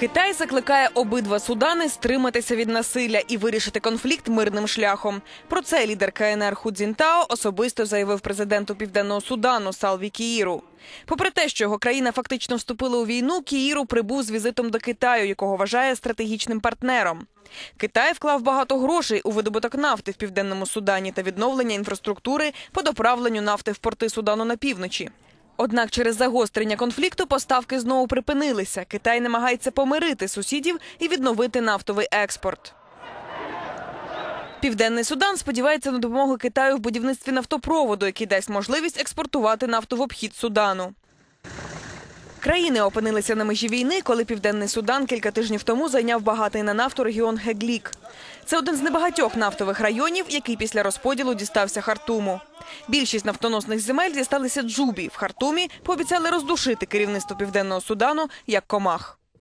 Китай закликає обидва судани стриматися від насилля і вирішити конфлікт мирним шляхом. Про це лідер КНР Ху Цзінтао особисто заявив президенту Південного Судану Салві Кіїру. Попри те, що його країна фактично вступила у війну, Кіїру прибув з візитом до Китаю, якого вважає стратегічним партнером. Китай вклав багато грошей у видобуток нафти в південному Судані та відновлення інфраструктури по доправленню нафти в порти Судану на півночі. Однак через загострення конфлікту поставки знову припинилися. Китай намагається помирити сусідів і відновити нафтовий експорт. Південний Судан сподівається на допомогу Китаю в будівництві нафтопроводу, який дасть можливість експортувати нафту в обхід Судану. Країни опинилися на межі війни, коли Південний Судан кілька тижнів тому зайняв багатий на нафту регіон Геглік. Це один з небагатьох нафтових районів, який після розподілу дістався Хартуму. Більшість нафтоносних земель дісталися Джубі. В Хартумі пообіцяли роздушити керівництво Південного Судану як комах.